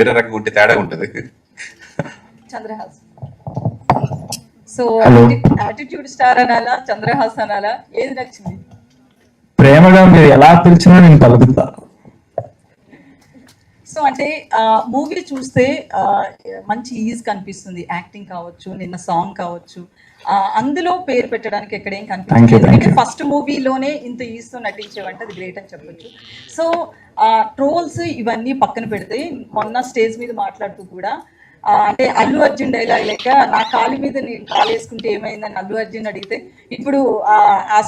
వేరే రకంగా ఉంటే తేడా ఉంటుంది. చంద్రహాస్. సో. యాటిట్యూడ్ స్టార్ అనాలా చంద్రహాస్ అనాలా? ఏది నచ్చింది? ప్రేమగా మీరు ఎలా పిలిచినా నేను పలుకుతా సో అంటే మూవీ చూస్తే మంచి ఈజ్ కనిపిస్తుంది. యాక్టింగ్ కావచ్చు నిన్న సాంగ్ కావచ్చు. అందులో పేరు పెట్టడానికి ఎక్కడేం కనిపించలేదు. ఫస్ట్ మూవీలోనే ఇంత ఈజ్తో నటించేవంటే అది గ్రేట్ అని చెప్పొచ్చు. సో ట్రోల్స్ ఇవన్నీ పక్కన పెడితే మొన్న స్టేజ్ మీద మాట్లాడుతూ కూడా అంటే అల్లు అర్జున్ డైలాగ్ లెక్క నా కాలి మీద నేను కాలు వేసుకుంటే ఏమైందని అల్లు అర్జున్ అడిగితే ఇప్పుడు ఆ,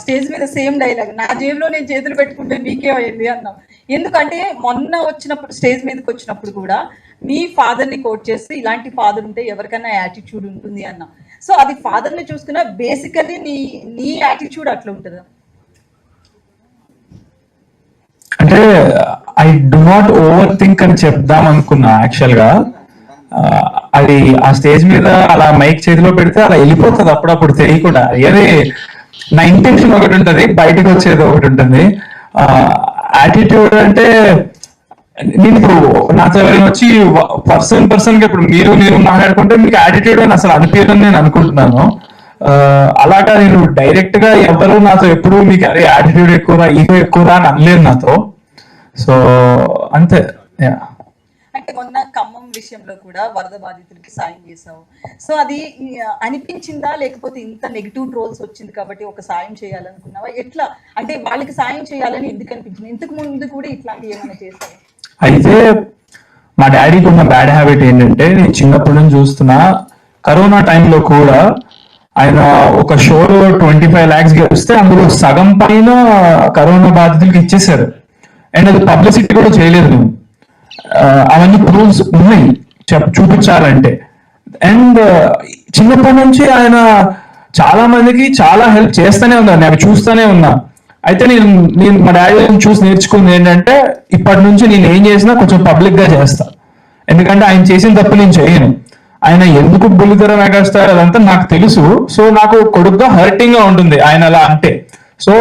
స్టేజ్ మీద సేమ్ డైలాగ్ నా జేబులో నేను చేతులు పెట్టుకుంటే మీకే అయింది అన్నాం. ఎందుకంటే మొన్న వచ్చినప్పుడు స్టేజ్ మీదకి వచ్చినప్పుడు కూడా మీ ఫాదర్ని కోట్ చేస్తే ఇలాంటి ఫాదర్ ఉంటే ఎవరికైనా యాటిట్యూడ్ ఉంటుంది అన్నాం. సో అది ఫాదర్ని చూసుకున్నా బేసికలీ నీ నీ యాటిట్యూడ్ అట్లా ఉంటుందా? అంటే I do not over think అని చెప్దాం అనుకున్నా యాక్చువల్గా. అది ఆ స్టేజ్ మీద అలా మైక్ చేతిలో పెడితే అలా వెళ్ళిపోతుంది అప్పుడప్పుడు తెలియకుండా. ఏది? నా ఇంటెన్షన్ ఒకటి ఉంటుంది బయటకు వచ్చేది ఒకటి ఉంటుంది. యాటిట్యూడ్ అంటే నేను ఇప్పుడు నాతో ఎవరైనా వచ్చి పర్సన్ పర్సన్గా ఇప్పుడు మీరు మీరు మాట్లాడుకుంటే మీకు యాటిట్యూడ్ అని అసలు అనిపించదని నేను అనుకుంటున్నాను. అలాగా నేను డైరెక్ట్గా ఎవరు నాతో ఎప్పుడు మీకు అరే యాటిట్యూడ్ ఎక్కువ ఈగో ఎక్కువ అని అనలేదు నాతో. సో అంతే. యా అంటే మొన్న ఖమ్మం విషయంలో కూడా వరద బాధితులకి సాయం చేసావు సో అది అనిపించిందా? లేకపోతే ఇంత నెగిటివ్ ట్రోల్స్ వచ్చింది కాబట్టి ఒక సాయం చేయాలనుకున్నావా? ఎట్లా? అంటే వాళ్ళకి సాయం చేయాలని ఎందుకు అనిపించింది? ఇంతకు ముందు కూడా ఇట్లాంటివి ఏమైనా చేసావు అయితే మా డాడీకి ఉన్న బ్యాడ్ హ్యాబిట్ ఏంటంటే నేను చిన్నప్పటి నుంచి చూస్తున్నా కరోనా టైంలో కూడా ఆయన ఒక షోలో ట్వంటీ ఫైవ్ ల్యాక్స్ గెలిస్తే అందులో సగం పైన కరోనా బాధితులకి ఇచ్చేసారు అండ్ అది పబ్లిసిటీ కూడా చేయలేదు మేము అవన్నీ ప్రూఫ్స్ ఉన్నాయి. చెప్ చూపించాలంటే. అండ్ చిన్నప్పటి నుంచి ఆయన చాలా మందికి చాలా హెల్ప్ చేస్తూనే ఉన్నాను నేను చూస్తూనే ఉన్నా. అయితే నేను నేను మా డాడీ చూసి నేర్చుకుంది ఏంటంటే ఇప్పటి నుంచి నేను ఏం చేసినా కొంచెం పబ్లిక్గా చేస్తా. ఎందుకంటే ఆయన చేసిన తప్పు నేను చేయను. ఆయన ఎందుకు బుల్లితెర మెగాస్టార్ అదంతా నాకు తెలుసు. సో నాకు కొడుకుగా హర్టింగ్గా ఉంటుంది. ఆయన అలా అంటే. సో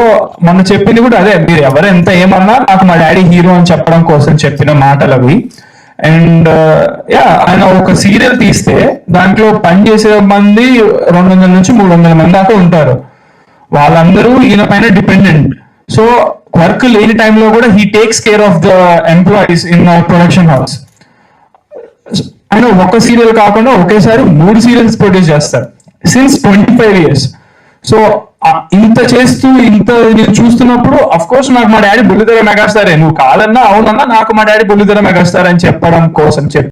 మొన్న చెప్పింది కూడా అదే. మీరు ఎవరు ఎంత ఏమన్నా నాకు మా డాడీ హీరో అని చెప్పడం కోసం చెప్పిన మాటలు అవి అండ్ యా ఆయన ఒక సీరియల్ తీస్తే దాంట్లో పని చేసే మంది రెండు వందల నుంచి మూడు వందల మంది దాకా ఉంటారు. వాళ్ళందరూ ఈయన పైన డిపెండెంట్. సో వర్క్ లేని టైంలో కూడా he takes care of the employees in production house. ఆయన ఒక సీరియల్ కాకుండా ఒకేసారి మూడు సీరియల్స్ ప్రొడ్యూస్ చేస్తారు. Since twenty five years so ఇంత చేస్తూ ఇంత నేను చూస్తున్నప్పుడు అఫ్ కోర్స్ నాకు మా డాడీ బుల్లితెర మెగాస్టారే. నువ్వు కాదన్నా అవునన్నా నాకు మా డాడీ బుల్లితెర మెగాస్టార్ అని చెప్పడం కోసం చెప్పి